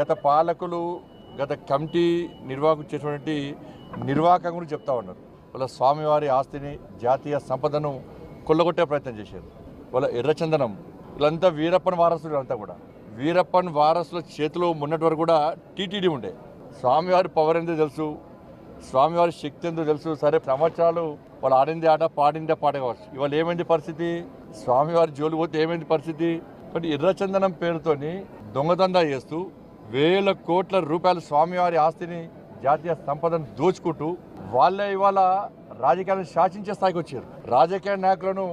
గత పాలకులు గత కమిటీ నిర్వాహకులు చేసినటువంటి నిర్వాహకం గురించి చెప్తా ఉన్నారు. వాళ్ళ స్వామివారి ఆస్తిని జాతీయ సంపదను కొల్లగొట్టే ప్రయత్నం చేశారు. వాళ్ళ ఎర్రచందనం వీళ్ళంతా వీరప్పన్ వారసులు అంతా కూడా. వీరప్పన్ వారసుల చేతిలో ఉన్నటి వరకు కూడా టీటీడీ ఉండే. స్వామివారి పవర్ ఎంతో తెలుసు స్వామివారి శక్తి ఎంతో తెలుసు. సరే సంవత్సరాలు వాళ్ళు ఆడింది ఆట పాడిందే పాట కావచ్చు. ఇవాళ ఏమైంది పరిస్థితి? స్వామివారి జోలు పోతే ఏమైంది పరిస్థితి? కాబట్టి ఎర్రచందనం పేరుతోని దొంగదందా చేస్తూ వేల కోట్ల రూపాయల స్వామివారి ఆస్తిని జాతీయ సంపదను దోచుకుంటూ వాళ్ళే ఇవాళ రాజకీయాలను శాసించే స్థాయికి వచ్చారు. రాజకీయ నాయకులను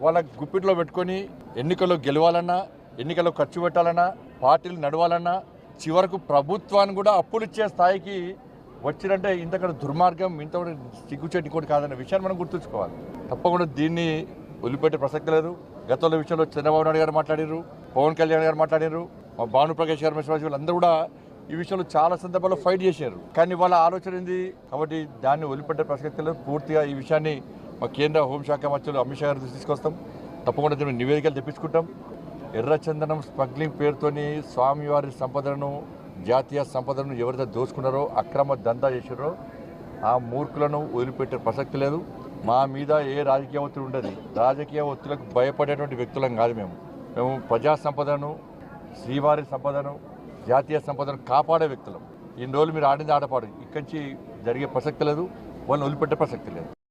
వాళ్ళ గుప్పిట్లో పెట్టుకొని ఎన్నికల్లో గెలవాలన్నా ఎన్నికల్లో ఖర్చు పెట్టాలన్నా పార్టీలు నడవాలన్నా చివరకు ప్రభుత్వాన్ని కూడా అప్పులు ఇచ్చే స్థాయికి వచ్చినంటే ఇంతకంటే దుర్మార్గం ఇంత సిగ్గుచేటి కూడా కాదన్న విషయాన్ని మనం గుర్తుంచుకోవాలి. తప్పకుండా దీన్ని వదిలిపెట్టే ప్రసక్తి లేదు. గతంలో విషయంలో చంద్రబాబు నాయుడు గారు మాట్లాడారు పవన్ కళ్యాణ్ గారు మాట్లాడారు భానుప్రకాష్ గారు మిశ్రా వీళ్ళందరూ కూడా ఈ విషయంలో చాలా సందర్భాల్లో ఫైట్ చేశారు. కానీ వాళ్ళ ఆలోచన ఏంది? కాబట్టి దాన్ని వదిలిపెట్టే ప్రసక్తి లేదు. పూర్తిగా ఈ విషయాన్ని మా కేంద్ర హోంశాఖ మంత్రులు అమిత్ షా గారు తీసుకొస్తాం. తప్పకుండా దీన్ని నివేదికలు తెప్పించుకుంటాం. ఎర్రచందనం స్మగ్లింగ్ పేరుతోని స్వామివారి సంపదను జాతీయ సంపదను ఎవరైతే దోచుకున్నారో అక్రమ దందా చేశారో ఆ మూర్ఖులను వదిలిపెట్టే ప్రసక్తి లేదు. మా మీద ఏ రాజకీయ ఒత్తిడి ఉండదు. రాజకీయ ఒత్తిడికి భయపడేటువంటి వ్యక్తులం కాదు మేము. మేము ప్రజా సంపదను శ్రీవారి సంపదను జాతీయ సంపదను కాపాడే వ్యక్తులం. ఇన్ని రోజులు మీరు ఆడింది ఆడపాడు. ఇక్కడి నుంచి జరిగే ప్రసక్తి లేదు వాళ్ళని వదిలిపెట్టే ప్రసక్తి లేదు.